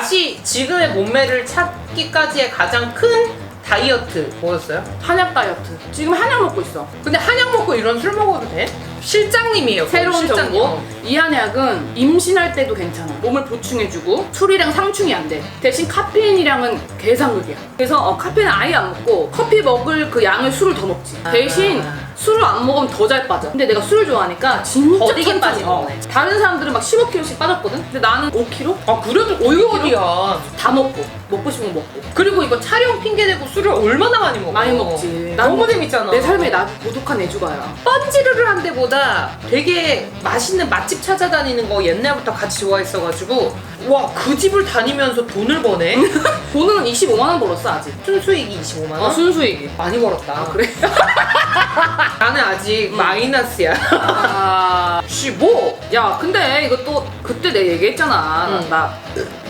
다시 지금의 몸매를 찾기까지의 가장 큰 다이어트 뭐였어요? 한약 다이어트. 지금 한약 먹고 있어. 근데 한약 먹고 이런 술 먹어도 돼? 실장님이에요. 새로운 실장님. 정보. 이 한약은 임신할 때도 괜찮아. 몸을 보충해주고 술이랑 상충이 안 돼. 대신 카페인이랑은 계산극이야. 그래서 어, 카페인 아예 안 먹고 커피 먹을 그 양을 술을 더 먹지. 아. 대신 술을 안 먹으면 더 잘 빠져. 근데 내가 술을 좋아하니까 진짜 더 되게 천천히, 빠지는 어. 거네. 다른 사람들은 막 15kg씩 빠졌거든. 근데 나는 5kg? 아 그래도 오이오리야. 다 먹고 먹고 거 먹고. 그리고 이거 촬영 핑계 대고 술을 얼마나 많이 먹어? 많이 먹지. 너무 난 재밌잖아. 내 삶에 나 고독한 애주가야. 뻔지르르 한 데보다 되게 맛있는 맛집 찾아다니는 거 옛날부터 같이 좋아했어가지고 와 그 집을 다니면서 돈을 버네. 돈은 25만 원 벌었어 아직. 순수익이 25만 원. 어, 순수익이. 많이 벌었다. 그래? 나는 아직 마이너스야. 아. 씨 뭐? 야, 근데 이거 또 그때 내가 얘기했잖아. 응. 나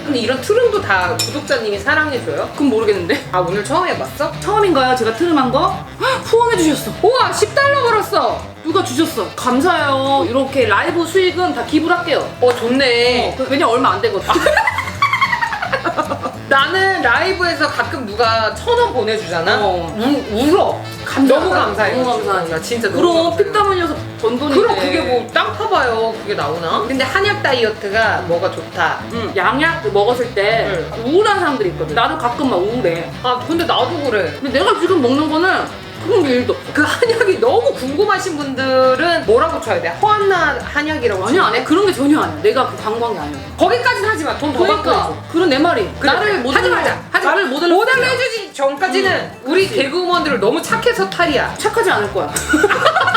근데 이런 트름도 다 구독자님이 사랑해줘요? 그건 모르겠는데. 아 오늘 처음 해봤어? 처음인가요? 제가 트름한 거? 헉, 후원해 주셨어. 우와 10달러 벌었어. 누가 주셨어? 감사해요. 이렇게 라이브 수익은 다 기부를 할게요. 어 좋네. 어, 그- 왜냐 얼마 안 되거든. 나는 라이브에서 가끔 누가 천 원 보내주잖아. 어. 우, 울어. 감사하다. 너무 감사해. 너무 감사하지. 나 진짜 너무 그럼 감사해. 피땀 흘려서 번 돈인데. 그럼 그게 뭐 땅 파봐요. 그게 나오나? 근데 한약 다이어트가 뭐가 좋다. 응, 양약 먹었을 때 응. 우울한 사람들이 있거든. 나도 가끔 막 우울해. 아 근데 나도 그래. 근데 내가 지금 먹는 거는 그런 게 일도 없어. 그 한약이 너무 궁금하신 분들은 뭐라고 쳐야 돼? 허한나 한약이라고 아니 안 해. 그런 게 전혀 아니야. 내가 그 광고한 게 아니야. 거기까지는 하지 마. 돈더 받고 그러니까 해줘. 그런 내 말이. 그래. 나를 모델로 하지 말자. 하지 나를 마. 모델로 모델로. 해주지 전까지는 응, 우리. 개그우먼들을 너무 착해서 탈이야. 착하지 않을 거야.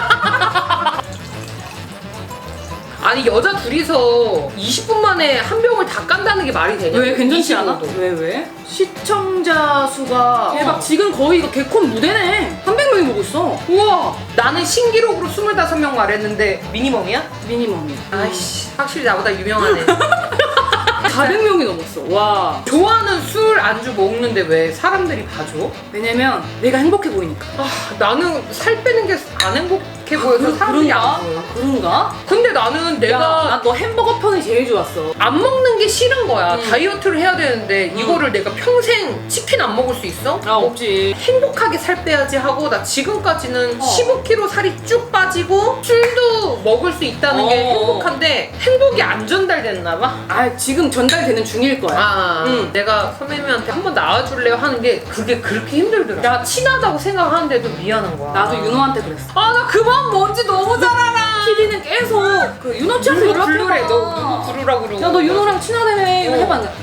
아니 여자 둘이서 20분 만에 한 병을 다 깐다는 게 말이 되냐? 왜 괜찮지 않아? 25도. 왜 왜? 시청자 수가 대박. 지금 거의 이거 개콘 무대네. 300명이 보고 있어. 우와 나는 신기록으로 25명 말했는데 미니멈이야? 미니멈이. 아이씨 확실히 나보다 유명하네 400명이 넘었어. 와. 좋아하는 술 안주 먹는데 왜 사람들이 봐줘? 왜냐면 내가 행복해 보이니까. 아 나는 살 빼는 게 안 행복 해 보여서 사람들이 그런가? 안 보여 아, 그런가? 근데 나는 내가 야, 나너 햄버거 편이 제일 좋았어. 안 먹는 게 싫은 거야 음. 다이어트를 해야 되는데 음. 이거를 내가 평생 치킨 안 먹을 수 있어? 아, 없지. 행복하게 살 빼야지 하고 나 지금까지는 어. 15kg 살이 쭉 빠지고 술도 먹을 수 있다는 게 어. 행복한데 행복이 안 전달됐나 봐. 아, 지금 전달되는 중일 거야. 아, 응. 내가 선배님한테 한 번 나와줄래요 하는 게 그게 그렇게 힘들더라. 나 친하다고 생각하는데도 미안한 거야. 나도 윤호한테 그랬어. 아, 나 그만 뭔지 너무 잘 알아. PD는 계속 그 윤호 씨한테 누구 연락해. 부르래? 너 누구 부르라고 그러고. 야, 너 윤호랑 친하다며. 이거 어. 해봤는데.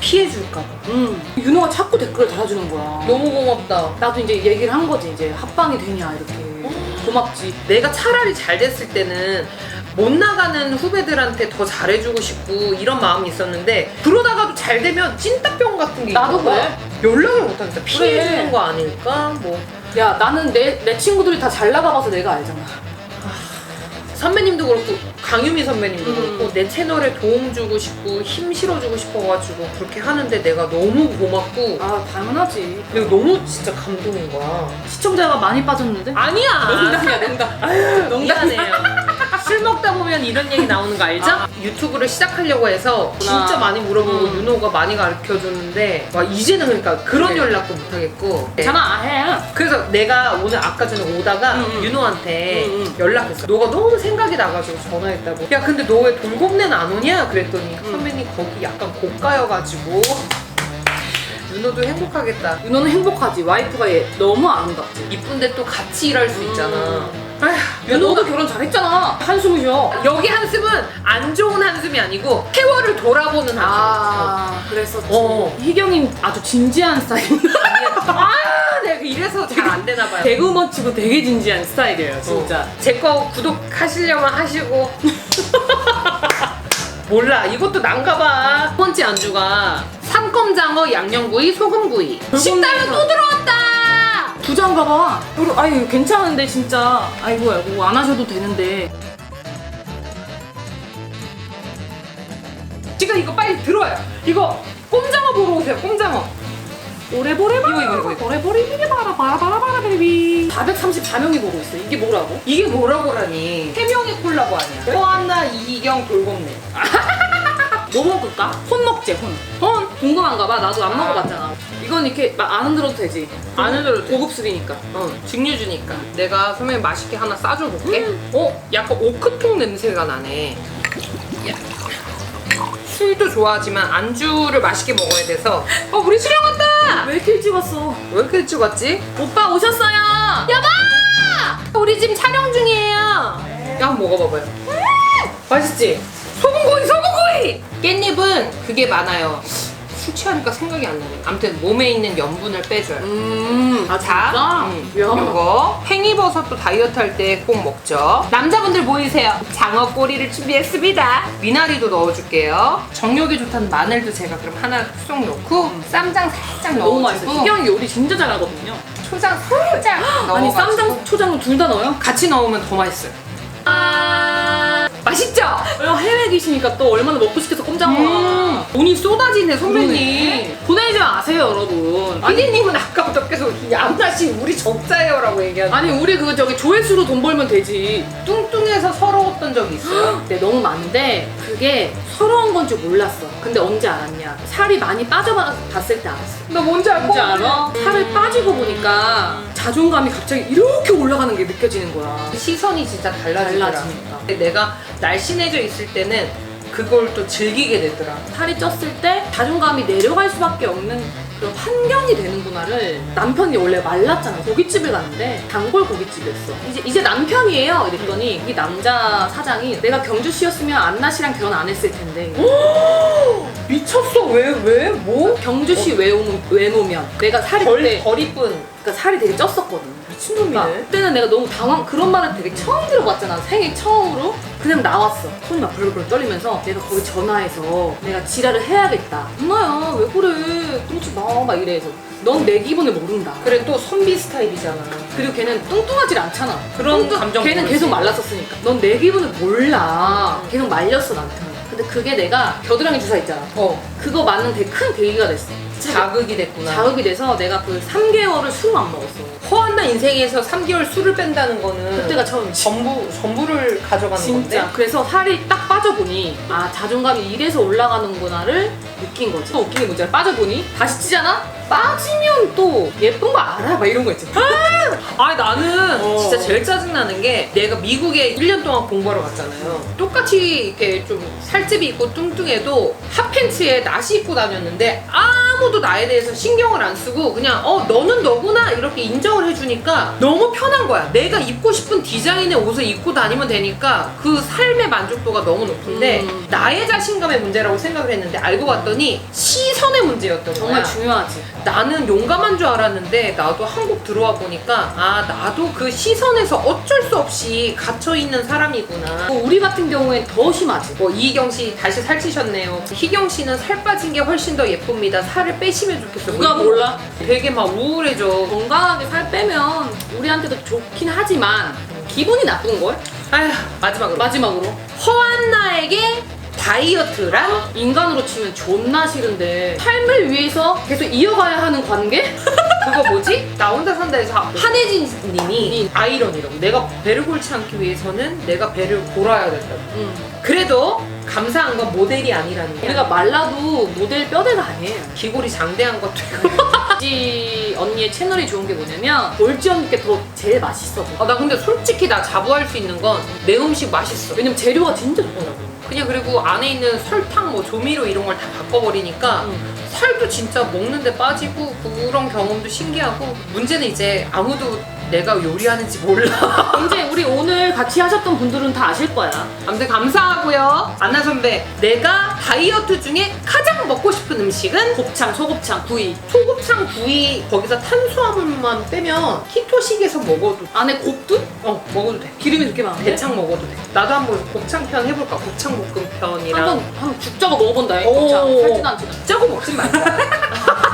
피해줄까봐. 응. 윤호가 자꾸 댓글을 달아주는 거야. 너무 고맙다. 나도 이제 얘기를 한 거지. 이제 합방이 되냐, 이렇게. 고맙지. 내가 차라리 잘 됐을 때는 못 나가는 후배들한테 더 잘해주고 싶고 이런 마음이 있었는데 그러다가도 잘 되면 찐따병 같은 게 나도. 그래. 연락을 못하겠다 피해주는. 거 아닐까 뭐 야, 나는 내, 내 친구들이 다 잘 나가봐서 내가 알잖아. 선배님도 그렇고 강유미 선배님도 음. 그렇고 내 채널에 도움 주고 싶고 힘 실어주고 싶어가지고 그렇게 하는데 내가 너무 고맙고 아, 당연하지. 내가 너무 진짜 감동인 거야 시청자가 많이 빠졌는데? 아니야 농담이야, 농담. 농담이야. 미안해요. 술 먹다 보면 이런 얘기 나오는 거 알죠? 아. 유튜브를 시작하려고 해서. 진짜 많이 물어보고 음. 윤호가 많이 가르쳐 줬는데 와 이제는 그러니까 그런 그래. 연락도 못 하겠고 괜찮아, 해. 그래서 내가 오늘 아까 전에 오다가 음, 음. 윤호한테 음, 음. 연락했어. 너가 너무 생각이 나가지고 전화했다고. 야 근데 너 왜 돌봄내는 안 오냐? 그랬더니 음. 선배님 거기 약간 고가여가지고 윤호도 행복하겠다. 윤호는 행복하지. 와이프가 얘 너무 아름답지. 이쁜데 또 같이 일할 수 있잖아. 음. 아휴, 윤호도 결혼 잘했잖아. 한숨 쉬어. 여기 한숨은 안 좋은 한숨이 아니고 세월을 돌아보는 한숨. 아, 그랬었지. 어. 희경이 아주 진지한 스타일. 아, 내가 이래서 잘 안 되나 봐요. 개그우먼 치고 되게 진지한 스타일이에요, 진짜. 제 거 구독하시려면 하시고. 몰라, 이것도 난가 봐. 첫 번째 안주가 삼검장어 양념구이 소금구이. 식단은 또 들어왔다! 부자인가 봐. 그리고 아유 괜찮은데 진짜. 아이고 아이고 안 하셔도 되는데. 지금 이거 빨리 들어와요. 이거 꼼장어 보러 오세요, 꼼장어. 오래보래 이거, 이거, 이거, 이거. 오래보래 비비 바라 바라 바라 바라 베이비. 434명이 보고 있어. 이게 뭐라고? 이게 뭐라고라니? 세 명의 콜라보 아니야? 허한나, 이희경, 돌검네. 뭐 먹을까? 혼 먹지 혼. 혼 궁금한가 봐. 나도 안 아. 먹어봤잖아. 이건 이렇게 막 안 흔들어도 되지. 안 흔들어도 돼. 고급술이니까. 어, 증류주니까. 내가 선배님 맛있게 하나 싸줘 볼게. 어, 약간 오크통 냄새가 나네. 야. 술도 좋아하지만 안주를 맛있게 먹어야 돼서. 어, 우리 수령 왔다. 왜 이렇게 일찍 왔어? 왜 이렇게 일찍 왔지? 오빠 오셨어요. 여보! 우리 지금 촬영 중이에요. 야, 한번 먹어봐봐요. 맛있지? 소금구이, 소금구이! 깻잎은 그게 많아요. 술 취하니까 생각이 안 나네. 아무튼 몸에 있는 염분을 빼줘요. 음. 아 자? 음, 야. 요거 팽이버섯도 다이어트 할 때 꼭 먹죠. 남자분들 보이세요? 장어 꼬리를 준비했습니다. 미나리도 넣어줄게요. 정력에 좋다는 마늘도 제가 그럼 하나 쏙 넣고 쌈장 살짝 너무 맛있어. 넣어주고 희경이 요리 진짜 잘하거든요. 초장 살짝 넣어가지고 아니 쌈장, 초장 둘 다 넣어요? 같이 넣으면 더 맛있어요. 아 맛있죠? 야, 해외 계시니까 또 얼마나 먹고 싶어서 꼼짝 마. 음, 돈이 쏟아지네 선배님. 그러네. 보내지 마세요 여러분. 아니, 피디님은 아까부터 계속 양다씨 우리 적자예요라고 얘기하는. 아니 우리 그 저기 조회수로 돈 벌면 되지. 뚱뚱해서 서러웠던 적이 있어요? 네 너무 많은데 그게 서러운 건줄 몰랐어. 근데 언제 알았냐? 살이 많이 빠져봤을 때 알았어. 나 뭔지 알 뭔지. 알아? 살을 빠지고 보니까 자존감이 갑자기 이렇게 올라가는 게 느껴지는 거야. 시선이 진짜 달라지더라. 달라지니까. 내가 날씬해져 있을 때는 그걸 또 즐기게 되더라. 살이 쪘을 때 자존감이 내려갈 수밖에 없는 그런 환경이 되는구나를 남편이 원래 말랐잖아 고깃집을 갔는데 단골 고깃집이었어 이제 이제 남편이에요 이랬더니 이 남자 사장이 내가 경주시였으면 안나 씨랑 결혼 안 했을 텐데 미쳤어. 왜? 왜? 뭐? 경주시 외모, 외모면 내가 살이 덜, 그때 덜 이쁜. 그러니까 살이 되게 쪘었거든 미친놈이네. 그러니까 그때는 내가 너무 당황 그런 말을 되게 처음 들어봤잖아 생애 처음으로 그냥 나왔어. 손이 막 벌벌 떨리면서 내가 거기 전화해서 내가 지랄을 해야겠다. 엄마야 왜 그래? 뚱치 마막 이래서. 넌 내 기분을 모른다. 그래 또 선비 스타일이잖아. 그리고 걔는 뚱뚱하질 않잖아. 그런 감정 걔는 모르지. 계속 말랐었으니까. 넌 내 기분을 몰라. 계속 말렸어 나한테. 근데 그게 내가 겨드랑이 주사 있잖아. 어. 그거 맞는 되게 큰 계기가 됐어. 자극이 됐구나. 자극이 돼서 내가 그 3개월을 술을 안 먹었어 허한나 인생에서 3개월 술을 뺀다는 거는 그때가 처음이지 전부 전부를 가져가는 진짜 건데. 그래서 살이 딱 빠져보니 아 자존감이 이래서 올라가는구나를 느낀 거지 또 웃긴 게 뭔지 알아? 빠져보니 다시 찌잖아? 빠지면 또 예쁜 거 알아 막 이런 거 있지 아니 나는 어. 진짜 제일 짜증나는 게 내가 미국에 1년 동안 공부하러 갔잖아요. 똑같이 이렇게 좀 살집이 있고 뚱뚱해도 핫팬츠에 나시 입고 다녔는데 아 무도 나에 대해서 신경을 안 쓰고 그냥 어 너는 너구나 이렇게 인정을 해주니까 너무 편한 거야. 내가 입고 싶은 디자인의 옷을 입고 다니면 되니까 그 삶의 만족도가 너무 높은데 음. 나의 자신감의 문제라고 생각을 했는데 알고 봤더니 시선의 문제였던 정말 거야. 중요하지 나는 용감한 줄 알았는데 나도 한국 들어와 보니까 아 나도 그 시선에서 어쩔 수 없이 갇혀 있는 사람이구나. 뭐 우리 같은 경우엔 더 심하지 뭐 이경 씨 다시 살찌셨네요. 희경 씨는 살 빠진 게 훨씬 더 예쁩니다. 살을 빼시면 좋겠어. 누가 몰라? 거 되게 막 우울해져. 건강하게 살 빼면 우리한테도 좋긴 하지만 기분이 나쁜 걸? 아휴 마지막으로 마지막으로 허한나에게 다이어트란 인간으로 치면 존나 싫은데 삶을 위해서 계속 이어가야 하는 관계? 그거 뭐지? 나 혼자 산다에서 한혜진 님이 아이러니라고 내가 배를 골치 않기 위해서는 내가 배를 골아야 된다고. 응. 그래도 감사한 건 모델이 아니라는 게. 우리가 말라도 모델 뼈대가 아니에요. 기골이 장대한 것도 있고. 지 언니의 채널이 좋은 게 뭐냐면 돌지 언니 게더 제일 맛있어. 아, 나 근데 솔직히 나 자부할 수 있는 건 내 음식 맛있어. 왜냐면 재료가 진짜 좋더라고. 그냥 그리고 안에 있는 설탕 뭐 조미료 이런 걸 다 바꿔버리니까 응. 살도 진짜 먹는데 빠지고 그런 경험도 신기하고 문제는 이제 아무도 내가 요리하는지 몰라. 이제 우리 오늘 같이 하셨던 분들은 다 아실 거야. 아무튼 감사하고요. 안나 선배 내가 다이어트 중에 가장 먹고 싶은 음식은? 곱창, 소곱창, 구이. 소곱창 구이 거기서 탄수화물만 빼면 키토식에서 먹어도 안에 곱도? 어 먹어도 돼. 기름이 그렇게 많은데? 대창 먹어도 돼. 나도 한번 곱창 편 해볼까? 곱창 볶음 편이랑. 한번 한번 죽자고 먹어본다 오. 곱창. 살진 않지만 짜고 먹지 말자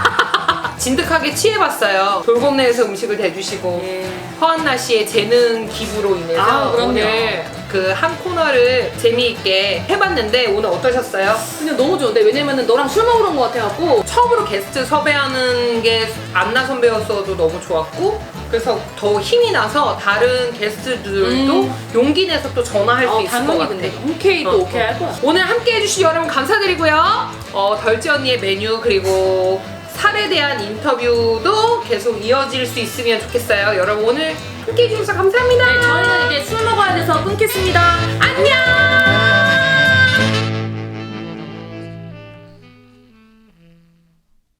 진득하게 취해봤어요 돌곡내에서 음식을 대주시고 예. 허한나 씨의 재능 기부로 인해서 아, 그럼요. 오늘 그 한 코너를 재미있게 해봤는데 오늘 어떠셨어요? 그냥 너무 좋은데 왜냐면은 너랑 술 먹으러 온 것 같아갖고 처음으로 게스트 섭외하는 게 안나 선배였어도 너무 좋았고 그래서 더 힘이 나서 다른 게스트들도 음. 용기 내서 또 전화할 수 어, 있을 것 당연히 같아. 근데 흔쾌히도 어, 오케이 어. 할 거야. 오늘 함께 해주신 여러분 감사드리고요. 어, 덜지 언니의 메뉴 그리고 살에 대한 인터뷰도 계속 이어질 수 있으면 좋겠어요. 여러분 오늘 함께 해주셔서 감사합니다. 네, 저희는 이제 술 먹어야 돼서 끊겠습니다. 안녕!